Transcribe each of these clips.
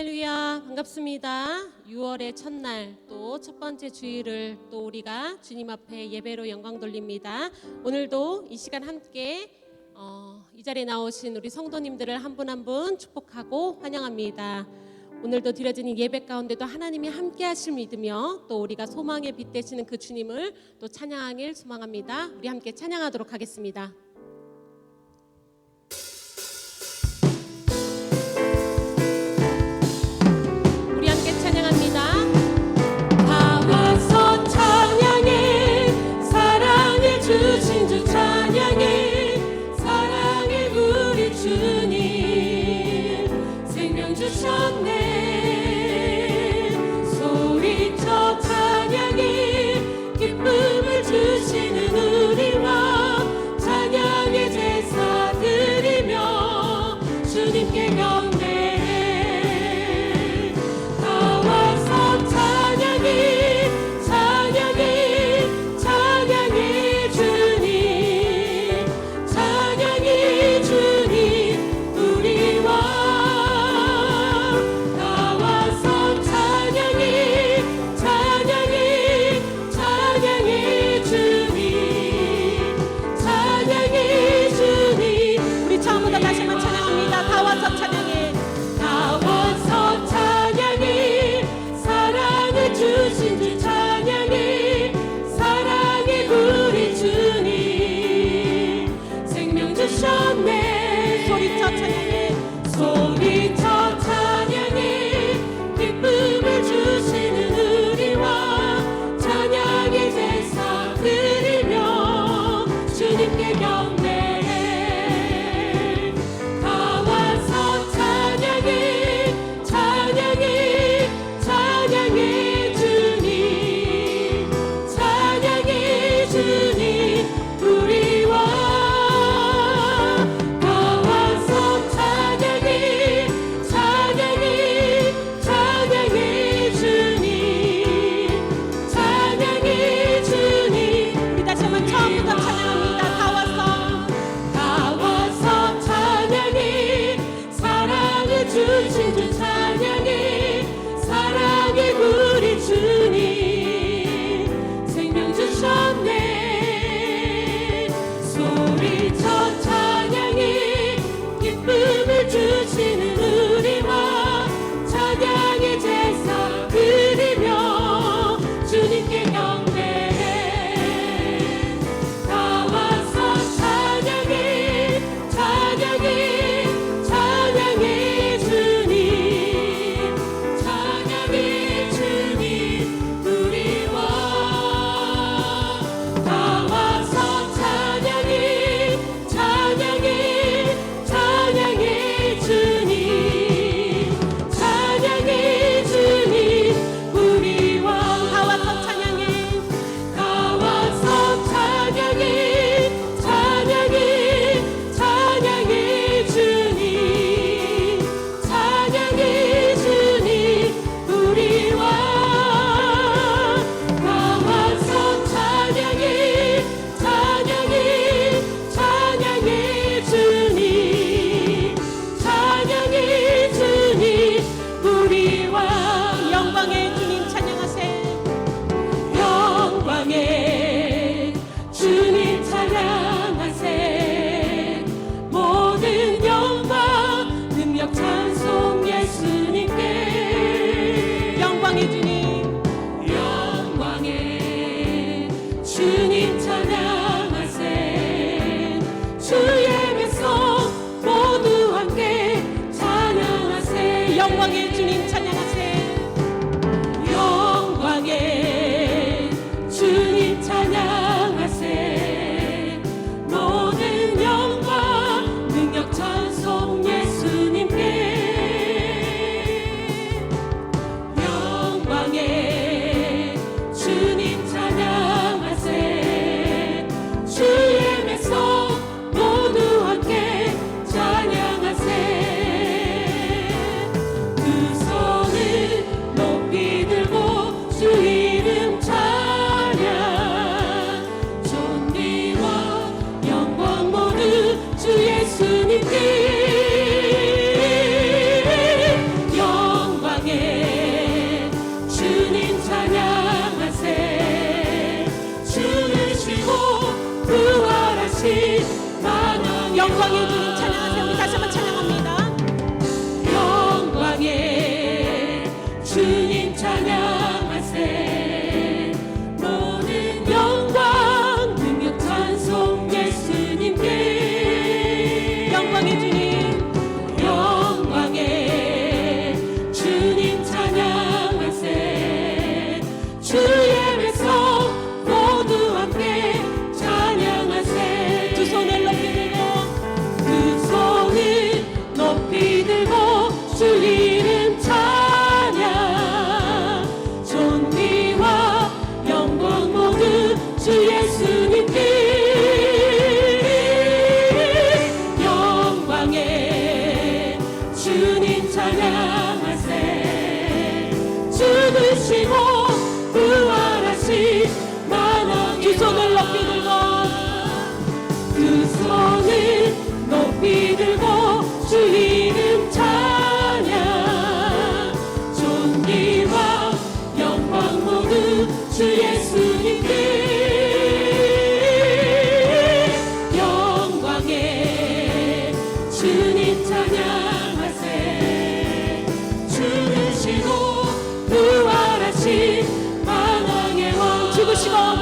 할렐루야 반갑습니다. 6월의 첫날 또 첫 번째 주일을 또 우리가 주님 앞에 예배로 영광 돌립니다. 오늘도 이 시간 함께 어, 이 자리에 나오신 우리 성도님들을 한 분 한 분 축복하고 환영합니다. 오늘도 드려지는 예배 가운데도 하나님이 함께 하실 믿으며 또 우리가 소망에 빛 되시는 그 주님을 또 찬양하길 소망합니다. 우리 함께 찬양하도록 하겠습니다. 찬양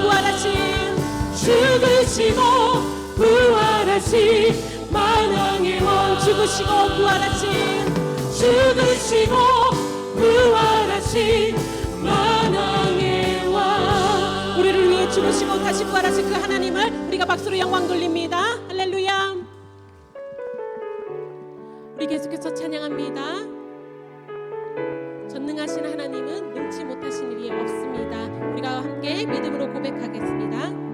부활하신 죽으시고 부활하신 만왕의 왕. 죽으시고 부활하신 죽으시고 부활하신 만왕의 왕. 우리를 위해 죽으시고 다시 부활하신 그 하나님을 우리가 박수로 영광 돌립니다. 할렐루야. 우리 계속해서 찬양합니다. 전능하신 하나님은 능치 못하신 일이 없습니다. 우리가 함께 믿음으로 고백하겠습니다.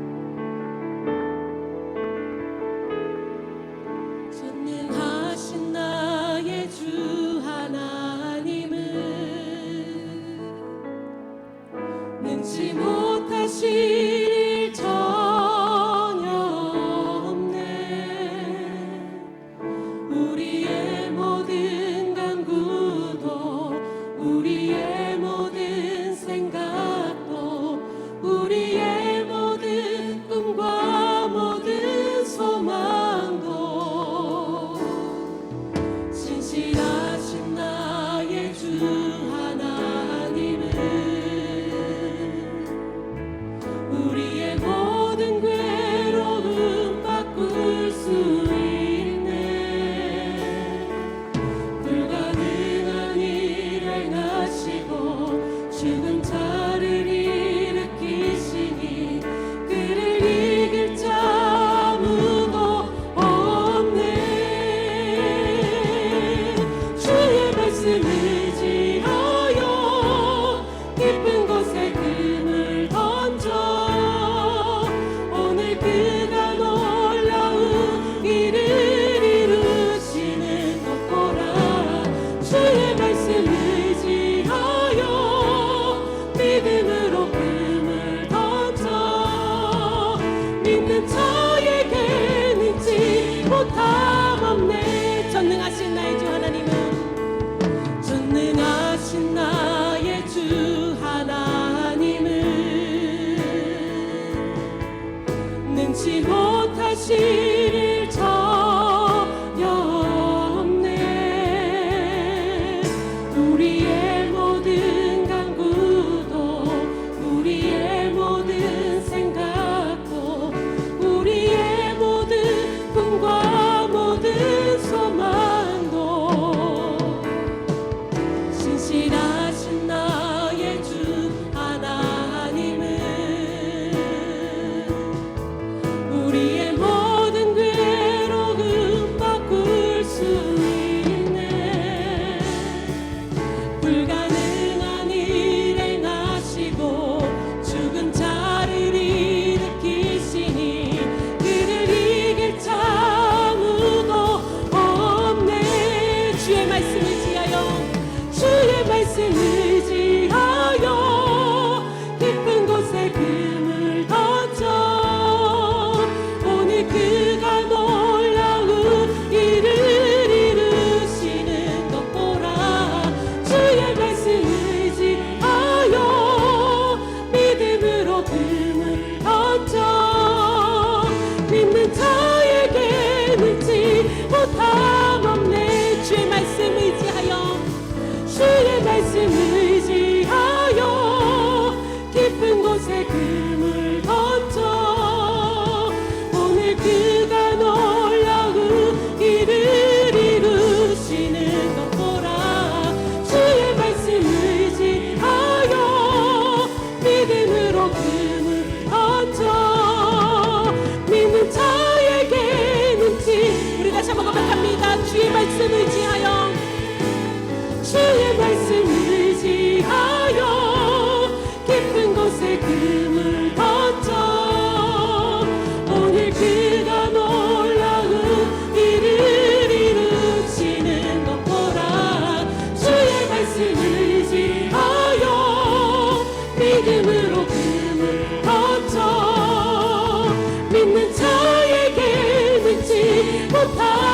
주의 말씀 의지 could